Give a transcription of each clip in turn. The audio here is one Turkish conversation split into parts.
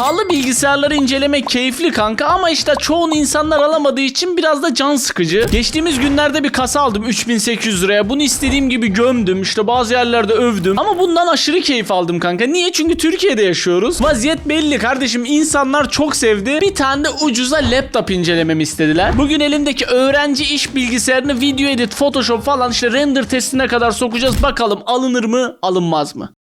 Pahalı bilgisayarları incelemek keyifli kanka ama işte çoğun insanlar alamadığı için biraz da can sıkıcı. Geçtiğimiz günlerde bir kasa aldım 3800 liraya. Bunu istediğim gibi gömdüm. İşte bazı yerlerde övdüm. Ama bundan aşırı keyif aldım kanka. Niye? Çünkü Türkiye'de yaşıyoruz. Vaziyet belli kardeşim. İnsanlar çok sevdi. Bir tane de ucuza laptop incelememi istediler. Bugün elimdeki öğrenci iş bilgisayarını video edit, photoshop falan işte render testine kadar sokacağız. Bakalım alınır mı, alınmaz mı?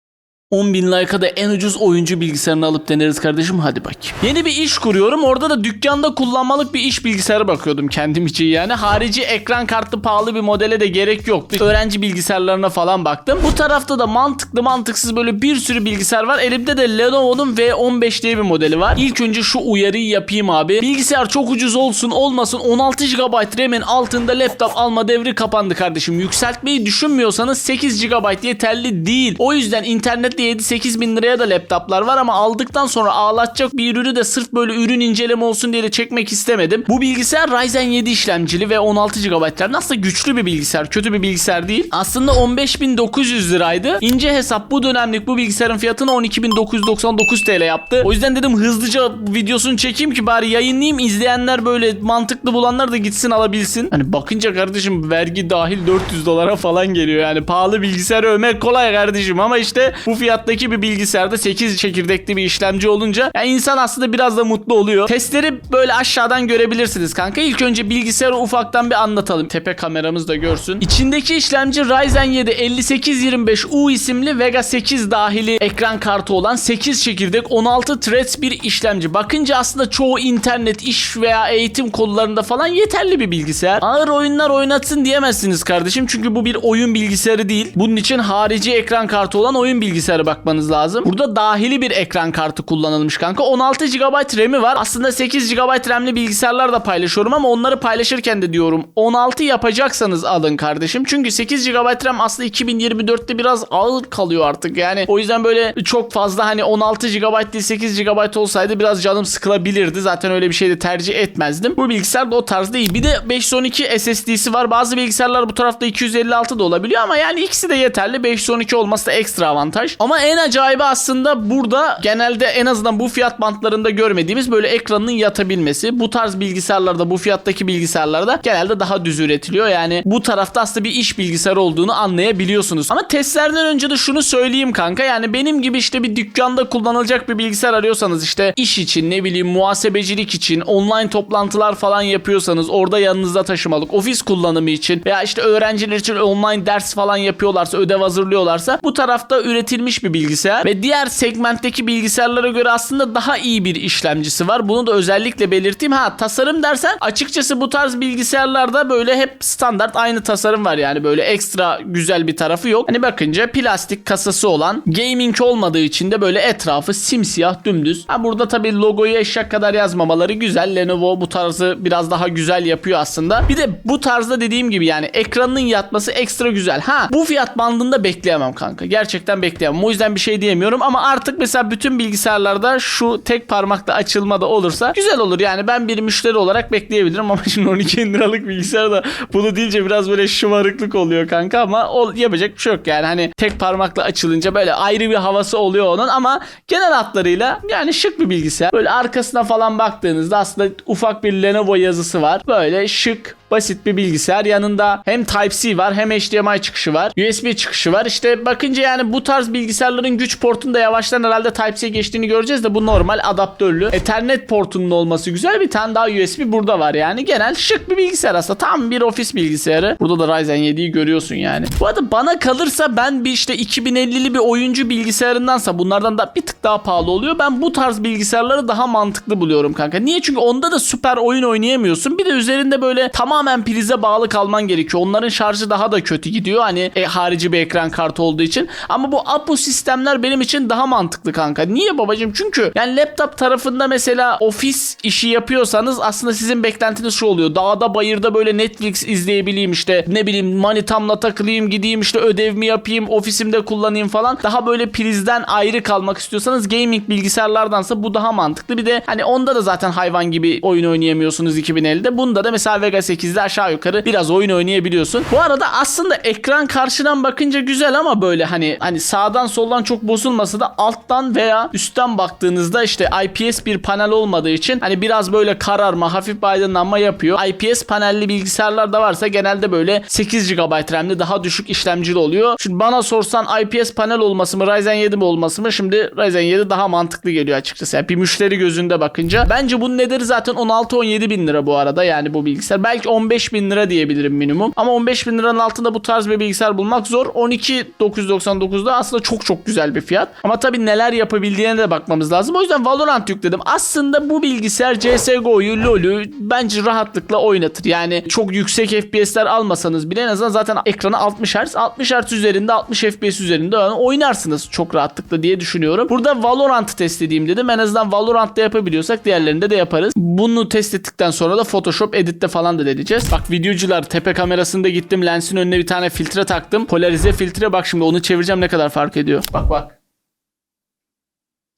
10 bin like'a da en ucuz oyuncu bilgisayarını alıp deneriz kardeşim hadi bak. Yeni bir iş kuruyorum. Orada da dükkanda kullanmalık bir iş bilgisayarı bakıyordum kendim için yani. Harici ekran kartı pahalı bir modele de gerek yok. Bir öğrenci bilgisayarlarına falan baktım. Bu tarafta da mantıklı mantıksız böyle bir sürü bilgisayar var. Elimde de Lenovo'nun V15 diye bir modeli var. İlk önce şu uyarıyı yapayım abi. Bilgisayar çok ucuz olsun olmasın 16 GB RAM'in altında laptop alma devri kapandı kardeşim. Yükseltmeyi düşünmüyorsanız 8 GB yeterli değil. O yüzden internet 7-8 bin liraya da laptoplar var ama aldıktan sonra ağlatacak bir ürünü de sırf böyle ürün inceleme olsun diye de çekmek istemedim. Bu bilgisayar Ryzen 7 işlemcili ve 16 GB RAM. Aslında güçlü bir bilgisayar. Kötü bir bilgisayar değil. Aslında 15.900 liraydı. İnce hesap bu dönemlik bu bilgisayarın fiyatını 12.999 TL yaptı. O yüzden dedim hızlıca videosunu çekeyim ki bari yayınlayayım. izleyenler böyle mantıklı bulanlar da gitsin alabilsin. Hani bakınca kardeşim vergi dahil 400 dolara falan geliyor. Yani pahalı bilgisayar övmek kolay kardeşim ama işte bu fiyattaki bir bilgisayarda 8 çekirdekli bir işlemci olunca yani insan aslında biraz da mutlu oluyor. Testleri böyle aşağıdan görebilirsiniz kanka. İlk önce bilgisayarı ufaktan bir anlatalım. Tepe kameramız da görsün. İçindeki işlemci Ryzen 7 5825U isimli Vega 8 dahili ekran kartı olan 8 çekirdek 16 threads bir işlemci. Bakınca aslında çoğu internet, iş veya eğitim konularında falan yeterli bir bilgisayar. Ağır oyunlar oynatsın diyemezsiniz kardeşim. Çünkü bu bir oyun bilgisayarı değil. Bunun için harici ekran kartı olan oyun bilgisayarı bakmanız lazım. Burada dahili bir ekran kartı kullanılmış kanka. 16 GB RAM'i var. Aslında 8 GB RAM'li bilgisayarlar da paylaşıyorum ama onları paylaşırken de diyorum 16 yapacaksanız alın kardeşim. Çünkü 8 GB RAM aslında 2024'te biraz ağır kalıyor artık. Yani o yüzden böyle çok fazla hani 16 GB değil 8 GB olsaydı biraz canım sıkılabilirdi. Zaten öyle bir şey de tercih etmezdim. Bu bilgisayar da o tarzda iyi. Bir de 512 SSD'si var. Bazı bilgisayarlar bu tarafta 256 da olabiliyor ama yani ikisi de yeterli. 512 olması da ekstra avantaj. Ama en acayibi aslında burada genelde en azından bu fiyat bantlarında görmediğimiz böyle ekranın yatabilmesi. Bu tarz bilgisayarlarda bu fiyattaki bilgisayarlarda genelde daha düz üretiliyor. Yani bu tarafta aslında bir iş bilgisayarı olduğunu anlayabiliyorsunuz. Ama testlerden önce de şunu söyleyeyim kanka. Yani benim gibi işte bir dükkanda kullanılacak bir bilgisayar arıyorsanız işte iş için ne bileyim muhasebecilik için online toplantılar falan yapıyorsanız orada yanınızda taşımalık ofis kullanımı için veya işte öğrenciler için online ders falan yapıyorlarsa ödev hazırlıyorlarsa bu tarafta üretilmiş bir bilgisayar ve diğer segmentteki bilgisayarlara göre aslında daha iyi bir işlemcisi var. Bunu da özellikle belirteyim. Ha tasarım dersen açıkçası bu tarz bilgisayarlarda böyle hep standart aynı tasarım var yani böyle ekstra güzel bir tarafı yok. Hani bakınca plastik kasası olan gaming olmadığı için de böyle etrafı simsiyah dümdüz. Ha burada tabii logoyu eşek kadar yazmamaları güzel. Lenovo bu tarzı biraz daha güzel yapıyor aslında. Bir de bu tarzda dediğim gibi yani ekranının yatması ekstra güzel. Ha bu fiyat bandında bekleyemem kanka. Gerçekten bekleyemem. O yüzden bir şey diyemiyorum ama artık mesela bütün bilgisayarlarda şu tek parmakla açılma da olursa güzel olur. Yani ben bir müşteri olarak bekleyebilirim ama şimdi 12 bin liralık bilgisayar da bunu deyince biraz böyle şımarıklık oluyor kanka ama o yapacak bir şey yok yani. Hani tek parmakla açılınca böyle ayrı bir havası oluyor onun ama genel hatlarıyla yani şık bir bilgisayar. Böyle arkasına falan baktığınızda aslında ufak bir Lenovo yazısı var. Böyle şık basit bir bilgisayar. Yanında hem Type-C var hem HDMI çıkışı var. USB çıkışı var. İşte bakınca yani bu tarz bilgisayarların güç portunda yavaştan herhalde Type-C geçtiğini göreceğiz de bu normal adaptörlü. Ethernet portunun olması güzel. Bir tane daha USB burada var yani. Genel şık bir bilgisayar aslında. Tam bir ofis bilgisayarı. Burada da Ryzen 7'yi görüyorsun yani. Bu arada bana kalırsa ben bir işte 2050'li bir oyuncu bilgisayarındansa bunlardan da bir tık daha pahalı oluyor. Ben bu tarz bilgisayarları daha mantıklı buluyorum kanka. Niye? Çünkü onda da süper oyun oynayamıyorsun. Bir de üzerinde böyle tamamen prize bağlı kalman gerekiyor. Onların şarjı daha da kötü gidiyor. Hani e, harici bir ekran kartı olduğu için. Ama bu Apo sistemler benim için daha mantıklı kanka. Niye babacığım? Çünkü yani laptop tarafında mesela ofis işi yapıyorsanız aslında sizin beklentiniz şu oluyor. Dağda bayırda böyle Netflix izleyebileyim işte ne bileyim manitamla takılayım gideyim işte ödevimi yapayım ofisimde kullanayım falan. Daha böyle prizden ayrı kalmak istiyorsanız gaming bilgisayarlardansa bu daha mantıklı. Bir de hani onda da zaten hayvan gibi oyun oynayamıyorsunuz 2050'de. Bunda da mesela Vega 8 8'de aşağı yukarı biraz oyun oynayabiliyorsun. Bu arada aslında ekran karşıdan bakınca güzel ama böyle hani hani sağdan soldan çok bozulmasa da alttan veya üstten baktığınızda işte IPS bir panel olmadığı için hani biraz böyle kararma, hafif bir aydınlanma yapıyor. IPS panelli bilgisayarlar da varsa genelde böyle 8 GB RAM'li daha düşük işlemcili oluyor. Şimdi bana sorsan IPS panel olması mı Ryzen 7 mi olması mı? Şimdi Ryzen 7 daha mantıklı geliyor açıkçası. Yani bir müşteri gözünde bakınca. Bence bunun nedeni zaten 16-17 bin lira bu arada yani bu bilgisayar. Belki 15 bin lira diyebilirim minimum. Ama 15 bin liranın altında bu tarz bir bilgisayar bulmak zor. 12.999'da aslında çok çok güzel bir fiyat. Ama tabii neler yapabildiğine de bakmamız lazım. O yüzden Valorant yükledim. Aslında bu bilgisayar CSGO'yu, LoL'ü bence rahatlıkla oynatır. Yani çok yüksek FPS'ler almasanız bile en azından zaten ekranı 60 Hz. 60 Hz üzerinde 60 FPS üzerinde oynarsınız çok rahatlıkla diye düşünüyorum. Burada Valorant'ı test edeyim dedim. En azından Valorant'ta yapabiliyorsak diğerlerinde de yaparız. Bunu test ettikten sonra da Photoshop Edit'te falan da deneyeceğiz. Bak videocular tepe kamerasında gittim lensin önüne bir tane filtre taktım. Polarize filtre bak şimdi onu çevireceğim ne kadar fark ediyor. Bak bak.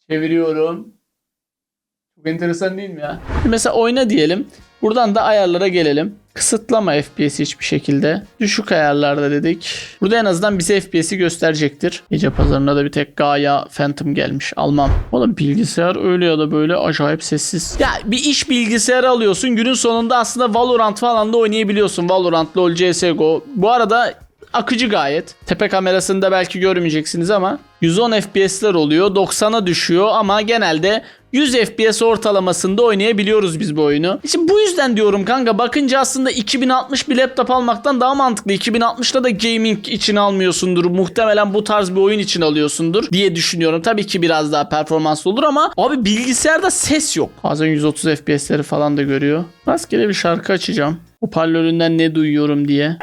Çeviriyorum. Çok enteresan değil mi ya? Mesela oyna diyelim. Buradan da ayarlara gelelim. Kısıtlama FPS hiçbir şekilde. Düşük ayarlarda dedik. Burada en azından bize FPS'i gösterecektir. Gece pazarına da bir tek Gaia Phantom gelmiş. Almam. Oğlum bilgisayar öyle ya da böyle acayip sessiz. Ya bir iş bilgisayarı alıyorsun. Günün sonunda aslında Valorant falan da oynayabiliyorsun. Valorant, LoL, CSGO. Bu arada akıcı gayet. Tepe kamerasında belki görmeyeceksiniz ama 110 FPS'ler oluyor. 90'a düşüyor ama genelde 100 FPS ortalamasında oynayabiliyoruz biz bu oyunu. İşte bu yüzden diyorum kanka bakınca aslında 2060 bir laptop almaktan daha mantıklı. 2060'da da gaming için almıyorsundur. Muhtemelen bu tarz bir oyun için alıyorsundur diye düşünüyorum. Tabii ki biraz daha performanslı olur ama abi bilgisayarda ses yok. Bazen 130 FPS'leri falan da görüyor. Rastgele bir şarkı açacağım. Hoparlöründen ne duyuyorum diye.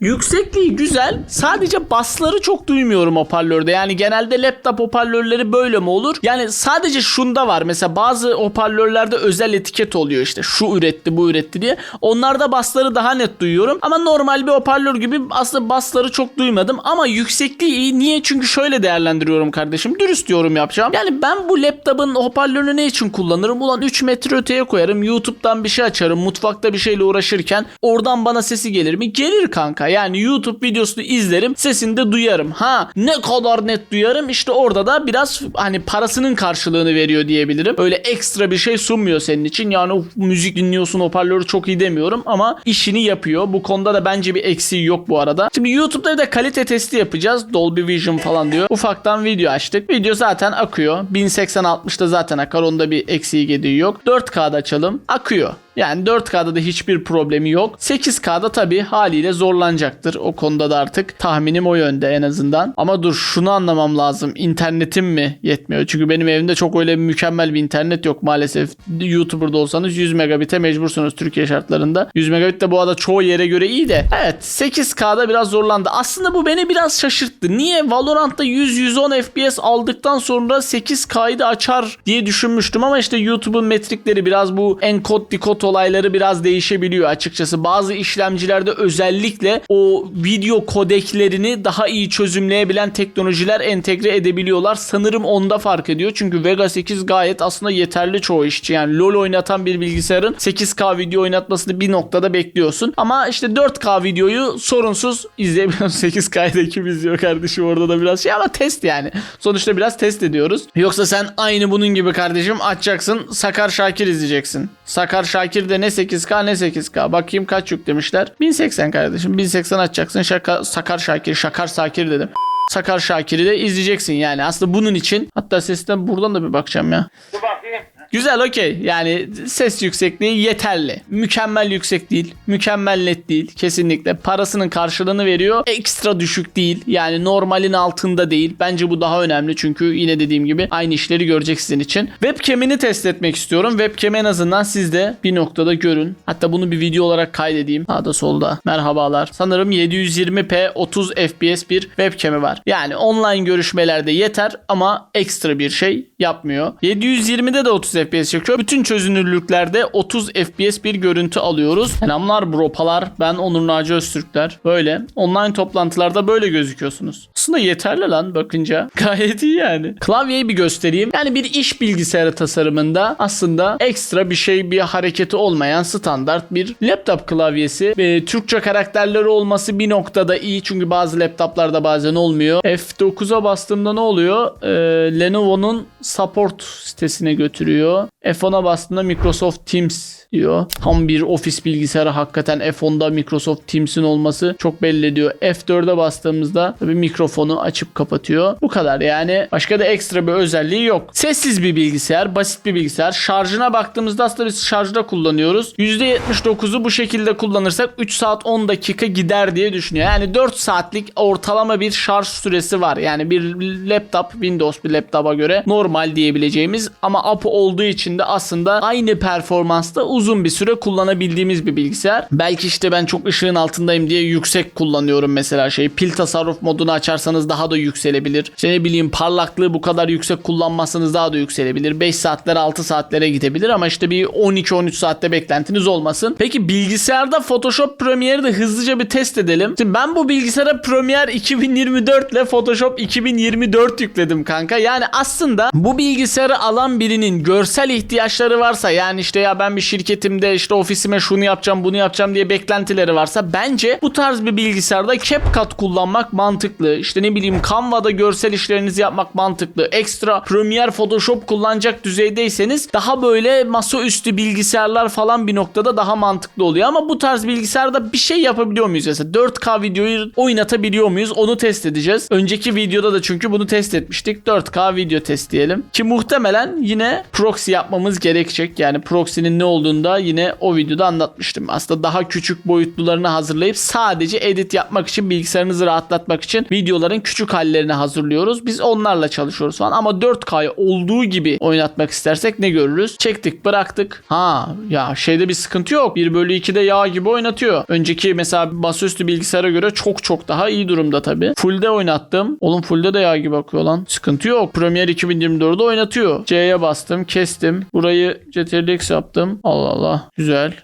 Yüksekliği güzel. Sadece basları çok duymuyorum hoparlörde. Yani genelde laptop hoparlörleri böyle mi olur? Yani sadece şunda var. Mesela bazı hoparlörlerde özel etiket oluyor işte. Şu üretti, bu üretti diye. Onlarda basları daha net duyuyorum. Ama normal bir hoparlör gibi aslında basları çok duymadım. Ama yüksekliği iyi. Niye? Çünkü şöyle değerlendiriyorum kardeşim. Dürüst yorum yapacağım. Yani ben bu laptopun hoparlörünü ne için kullanırım? Ulan 3 metre öteye koyarım. YouTube'dan bir şey açarım. Mutfakta bir şeyle uğraşırken oradan bana sesi gelir mi? Gelir kanka. Yani YouTube videosunu izlerim. Sesini de duyarım. Ha ne kadar net duyarım. İşte orada da biraz hani parasının karşılığını veriyor diyebilirim. Öyle ekstra bir şey sunmuyor senin için. Yani of, müzik dinliyorsun hoparlörü çok iyi demiyorum ama işini yapıyor. Bu konuda da bence bir eksiği yok bu arada. Şimdi YouTube'da bir de kalite testi yapacağız. Dolby Vision falan diyor. Ufaktan video açtık. Video zaten akıyor. 1080-60'da zaten akar. Onda bir eksiği gediği yok. 4K'da açalım. Akıyor. Yani 4K'da da hiçbir problemi yok. 8K'da tabii haliyle zorlanacaktır. O konuda da artık tahminim o yönde en azından. Ama dur şunu anlamam lazım. İnternetim mi yetmiyor? Çünkü benim evimde çok öyle mükemmel bir internet yok maalesef. YouTuber'da olsanız 100 megabit'e mecbursunuz Türkiye şartlarında. 100 megabit de bu arada çoğu yere göre iyi de. Evet 8K'da biraz zorlandı. Aslında bu beni biraz şaşırttı. Niye Valorant'ta 100-110 FPS aldıktan sonra 8K'yı da açar diye düşünmüştüm ama işte YouTube'un metrikleri biraz bu enkod dekod olayları biraz değişebiliyor açıkçası. Bazı işlemcilerde özellikle o video kodeklerini daha iyi çözümleyebilen teknolojiler entegre edebiliyorlar. Sanırım onda fark ediyor. Çünkü Vega 8 gayet aslında yeterli çoğu işçi. Yani LoL oynatan bir bilgisayarın 8K video oynatmasını bir noktada bekliyorsun. Ama işte 4K videoyu sorunsuz izleyebiliyorsun. 8K'da kim izliyor kardeşim orada da biraz şey ama test yani. Sonuçta biraz test ediyoruz. Yoksa sen aynı bunun gibi kardeşim açacaksın. Sakar Şakir izleyeceksin. Sakar Şakir de ne 8K ne 8K. Bakayım kaç yüklemişler. 1080 kardeşim. 1080 açacaksın. Şaka, Sakar Şakir, Şakar Sakir dedim. Sakar Şakir'i de izleyeceksin yani. Aslında bunun için hatta sesten buradan da bir bakacağım ya. Dur bakayım. Güzel okey. Yani ses yüksekliği yeterli. Mükemmel yüksek değil. Mükemmel net değil. Kesinlikle. Parasının karşılığını veriyor. Ekstra düşük değil. Yani normalin altında değil. Bence bu daha önemli. Çünkü yine dediğim gibi aynı işleri görecek sizin için. Webcam'ini test etmek istiyorum. Webcam'i en azından siz de bir noktada görün. Hatta bunu bir video olarak kaydedeyim. Sağda solda. Merhabalar. Sanırım 720p 30 fps bir webcam'i var. Yani online görüşmelerde yeter ama ekstra bir şey yapmıyor. 720'de de 30 FPS çekiyor. Bütün çözünürlüklerde 30 FPS bir görüntü alıyoruz. Selamlar bropalar. Ben Onur Naci Öztürkler. Böyle. Online toplantılarda böyle gözüküyorsunuz. Aslında yeterli lan bakınca. Gayet iyi yani. Klavyeyi bir göstereyim. Yani bir iş bilgisayarı tasarımında aslında ekstra bir şey bir hareketi olmayan standart bir laptop klavyesi. Ve Türkçe karakterleri olması bir noktada iyi. Çünkü bazı laptoplarda bazen olmuyor. F9'a bastığımda ne oluyor? Ee, Lenovo'nun support sitesine götürüyor. F10'a bastığımda Microsoft Teams diyor. Tam bir ofis bilgisayarı hakikaten F10'da Microsoft Teams'in olması çok belli ediyor. F4'e bastığımızda tabii mikrofonu açıp kapatıyor. Bu kadar yani başka da ekstra bir özelliği yok. Sessiz bir bilgisayar, basit bir bilgisayar. Şarjına baktığımızda aslında biz şarjda kullanıyoruz. %79'u bu şekilde kullanırsak 3 saat 10 dakika gider diye düşünüyor. Yani 4 saatlik ortalama bir şarj süresi var. Yani bir laptop Windows bir laptopa göre normal diyebileceğimiz ama Apo olduğu için de aslında aynı performansta uzun bir süre kullanabildiğimiz bir bilgisayar. Belki işte ben çok ışığın altındayım diye yüksek kullanıyorum mesela şey. Pil tasarruf modunu açarsanız daha da yükselebilir. İşte ne bileyim parlaklığı bu kadar yüksek kullanmazsanız daha da yükselebilir. 5 saatlere 6 saatlere gidebilir ama işte bir 12-13 saatte beklentiniz olmasın. Peki bilgisayarda Photoshop Premiere'i de hızlıca bir test edelim. Şimdi ben bu bilgisayara Premiere 2024 ile Photoshop 2024 yükledim kanka. Yani aslında bu bilgisayarı alan birinin görsel ihtiyaçları varsa yani işte ya ben bir şirketimde işte ofisime şunu yapacağım bunu yapacağım diye beklentileri varsa bence bu tarz bir bilgisayarda CapCut kullanmak mantıklı. İşte ne bileyim Canva'da görsel işlerinizi yapmak mantıklı. Ekstra Premiere Photoshop kullanacak düzeydeyseniz daha böyle masaüstü bilgisayarlar falan bir noktada daha mantıklı oluyor. Ama bu tarz bilgisayarda bir şey yapabiliyor muyuz? Mesela 4K videoyu oynatabiliyor muyuz? Onu test edeceğiz. Önceki videoda da çünkü bunu test etmiştik. 4K video test diyelim. Ki muhtemelen yine proxy yapmamız gerekecek. Yani proxy'nin ne olduğunu da yine o videoda anlatmıştım. Aslında daha küçük boyutlularını hazırlayıp sadece edit yapmak için bilgisayarınızı rahatlatmak için videoların küçük hallerini hazırlıyoruz. Biz onlarla çalışıyoruz falan ama 4K'yı olduğu gibi oynatmak istersek ne görürüz? Çektik bıraktık. Ha ya şeyde bir sıkıntı yok. 1 bölü 2'de yağ gibi oynatıyor. Önceki mesela masaüstü bilgisayara göre çok çok daha iyi durumda tabi. Full'de oynattım. Oğlum full'de de yağ gibi akıyor lan. Sıkıntı yok. Premiere 2024'de oynatıyor. C'ye bastım kestim. Burayı CTRL-X yaptım. Allah Allah. Güzel.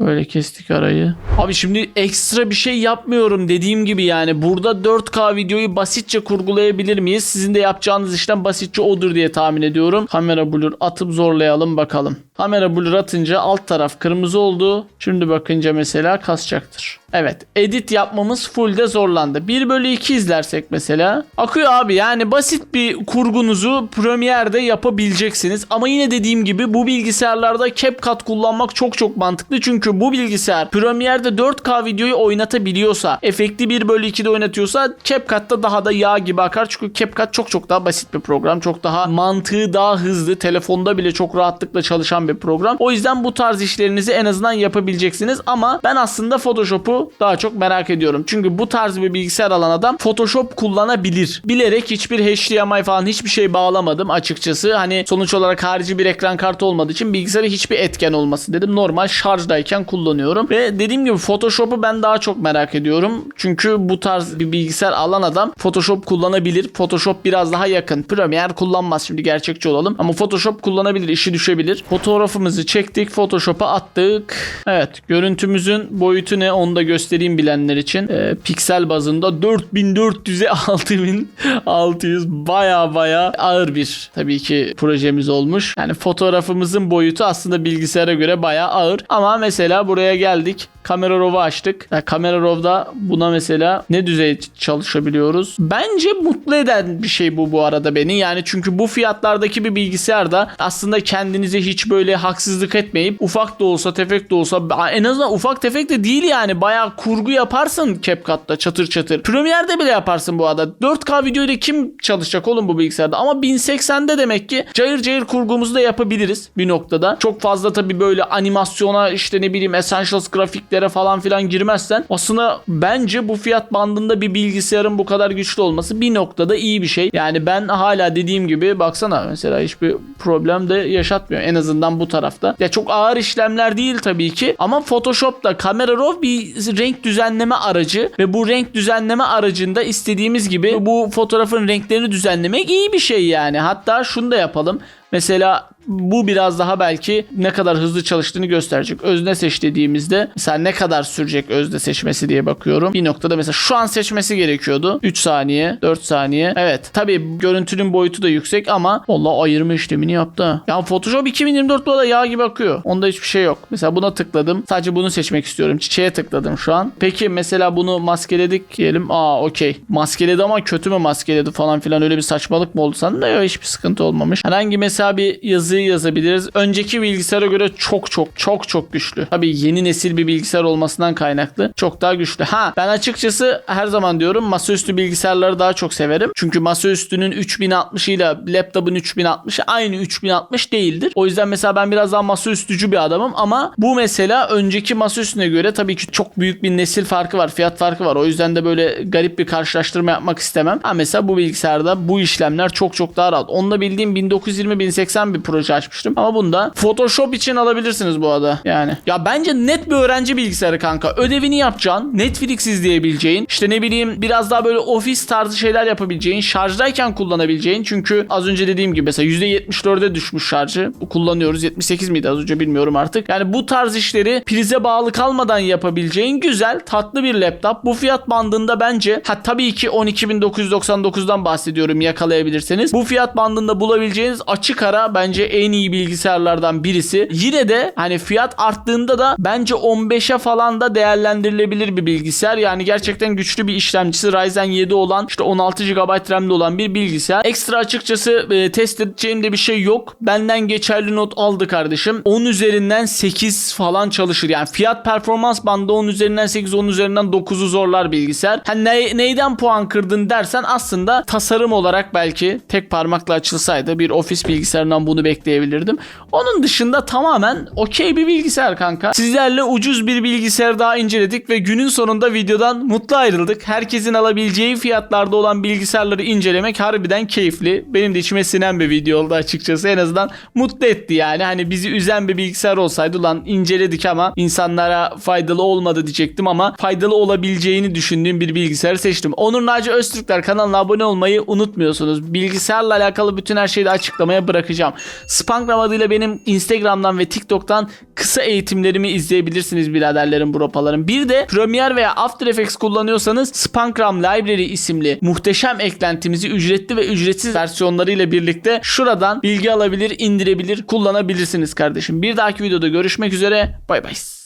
Böyle kestik arayı. Abi şimdi ekstra bir şey yapmıyorum dediğim gibi yani burada 4K videoyu basitçe kurgulayabilir miyiz? Sizin de yapacağınız işlem basitçe odur diye tahmin ediyorum. Kamera blur atıp zorlayalım bakalım. Kamera blur atınca alt taraf kırmızı oldu. Şimdi bakınca mesela kasacaktır. Evet edit yapmamız fullde zorlandı. 1 bölü 2 izlersek mesela. Akıyor abi yani basit bir kurgunuzu Premiere'de yapabileceksiniz. Ama yine dediğim gibi bu bilgisayarlarda CapCut kullanmak çok çok mantıklı. Çünkü bu bilgisayar Premiere'de 4K videoyu oynatabiliyorsa, efekti 1 bölü 2'de oynatıyorsa CapCut'ta daha da yağ gibi akar. Çünkü CapCut çok çok daha basit bir program. Çok daha mantığı daha hızlı. Telefonda bile çok rahatlıkla çalışan bir program. O yüzden bu tarz işlerinizi en azından yapabileceksiniz. Ama ben aslında Photoshop'u daha çok merak ediyorum. Çünkü bu tarz bir bilgisayar alan adam Photoshop kullanabilir. Bilerek hiçbir HDMI falan hiçbir şey bağlamadım açıkçası. Hani sonuç olarak harici bir ekran kartı olmadığı için bilgisayara hiçbir etken olmasın dedim. Normal şarjdayken kullanıyorum. Ve dediğim gibi Photoshop'u ben daha çok merak ediyorum. Çünkü bu tarz bir bilgisayar alan adam Photoshop kullanabilir. Photoshop biraz daha yakın. Premiere kullanmaz şimdi gerçekçi olalım. Ama Photoshop kullanabilir, işi düşebilir. Fotoğrafımızı çektik, Photoshop'a attık. Evet, görüntümüzün boyutu ne onu da göstereyim bilenler için. Ee, piksel bazında 4400'e 6600 baya baya ağır bir tabii ki projemiz olmuş. Yani fotoğrafımızın boyutu aslında bilgisayara göre baya ağır. Ama mesela buraya geldik. Kamera Raw'u açtık. Yani Kamera Raw'da buna mesela ne düzey çalışabiliyoruz? Bence mutlu eden bir şey bu bu arada beni. Yani çünkü bu fiyatlardaki bir bilgisayarda aslında kendinize hiç böyle haksızlık etmeyip ufak da olsa tefek de olsa en azından ufak tefek de değil yani. Bayağı kurgu yaparsın CapCut'ta çatır çatır. Premiere'de bile yaparsın bu arada. 4K videoyla kim çalışacak oğlum bu bilgisayarda? Ama 1080'de demek ki cayır cayır kurgumuzu da yapabiliriz bir noktada. Çok fazla tabii böyle animasyona işte ne bileyim Essentials grafiklere falan filan girmezsen aslında bence bu fiyat bandında bir bilgisayarın bu kadar güçlü olması bir noktada iyi bir şey. Yani ben hala dediğim gibi baksana mesela hiçbir problem de yaşatmıyor. En azından bu tarafta. Ya çok ağır işlemler değil tabii ki ama Photoshop'ta Camera Raw bir renk düzenleme aracı ve bu renk düzenleme aracında istediğimiz gibi bu fotoğrafın renklerini düzenlemek iyi bir şey yani. Hatta şunu da yapalım. Mesela bu biraz daha belki ne kadar hızlı çalıştığını gösterecek. Özne seç dediğimizde mesela ne kadar sürecek özne seçmesi diye bakıyorum. Bir noktada mesela şu an seçmesi gerekiyordu. 3 saniye, 4 saniye. Evet tabii görüntünün boyutu da yüksek ama Allah ayırma işlemini yaptı. Ya Photoshop 2024 bu arada yağ gibi akıyor. Onda hiçbir şey yok. Mesela buna tıkladım. Sadece bunu seçmek istiyorum. Çiçeğe tıkladım şu an. Peki mesela bunu maskeledik diyelim. Aa okey. Maskeledi ama kötü mü maskeledi falan filan öyle bir saçmalık mı oldu sandım da yok hiçbir sıkıntı olmamış. Herhangi mesela bir yazıyı yazabiliriz. Önceki bilgisayara göre çok çok çok çok güçlü. Tabii yeni nesil bir bilgisayar olmasından kaynaklı. Çok daha güçlü. Ha ben açıkçası her zaman diyorum masaüstü bilgisayarları daha çok severim. Çünkü masaüstünün 3060 ile laptopun 3060'ı aynı 3060 değildir. O yüzden mesela ben biraz daha masaüstücü bir adamım ama bu mesela önceki masaüstüne göre tabii ki çok büyük bir nesil farkı var. Fiyat farkı var. O yüzden de böyle garip bir karşılaştırma yapmak istemem. Ha mesela bu bilgisayarda bu işlemler çok çok daha rahat. Onunla bildiğim 1920-1080 bir proje açmıştım. Ama bunda Photoshop için alabilirsiniz bu arada. Yani. Ya bence net bir öğrenci bilgisayarı kanka. Ödevini yapacaksın. Netflix izleyebileceğin. işte ne bileyim biraz daha böyle ofis tarzı şeyler yapabileceğin. Şarjdayken kullanabileceğin. Çünkü az önce dediğim gibi mesela %74'e düşmüş şarjı. Kullanıyoruz. 78 miydi az önce bilmiyorum artık. Yani bu tarz işleri prize bağlı kalmadan yapabileceğin güzel tatlı bir laptop. Bu fiyat bandında bence ha tabii ki 12.999'dan bahsediyorum yakalayabilirseniz. Bu fiyat bandında bulabileceğiniz açık ara bence en iyi bilgisayarlardan birisi. Yine de hani fiyat arttığında da bence 15'e falan da değerlendirilebilir bir bilgisayar. Yani gerçekten güçlü bir işlemcisi Ryzen 7 olan işte 16 GB RAM'de olan bir bilgisayar. Ekstra açıkçası e, test edeceğim de bir şey yok. Benden geçerli not aldı kardeşim. 10 üzerinden 8 falan çalışır. Yani fiyat performans bandı 10 üzerinden 8 10 üzerinden 9'u zorlar bilgisayar. Hani ne- neyden puan kırdın dersen aslında tasarım olarak belki tek parmakla açılsaydı bir ofis bilgisayarından bunu bekleyebilirdim. Onun dışında tamamen okey bir bilgisayar kanka. Sizlerle ucuz bir bilgisayar daha inceledik ve günün sonunda videodan mutlu ayrıldık. Herkesin alabileceği fiyatlarda olan bilgisayarları incelemek harbiden keyifli. Benim de içime sinen bir video oldu açıkçası. En azından mutlu etti yani. Hani bizi üzen bir bilgisayar olsaydı lan inceledik ama insanlara faydalı olmadı diyecektim ama faydalı olabileceğini düşündüğüm bir bilgisayar seçtim. Onur Naci Öztürkler kanalına abone olmayı unutmuyorsunuz. Bilgisayarla alakalı bütün her şeyi de açıklamaya bırakacağım. Spangram adıyla benim Instagram'dan ve TikTok'tan kısa eğitimlerimi izleyebilirsiniz biraderlerim bropalarım. Bir de Premiere veya After Effects kullanıyorsanız Spangram Library isimli muhteşem eklentimizi ücretli ve ücretsiz versiyonlarıyla birlikte şuradan bilgi alabilir, indirebilir, kullanabilirsiniz kardeşim. Bir dahaki videoda görüşmek üzere. Bay bay.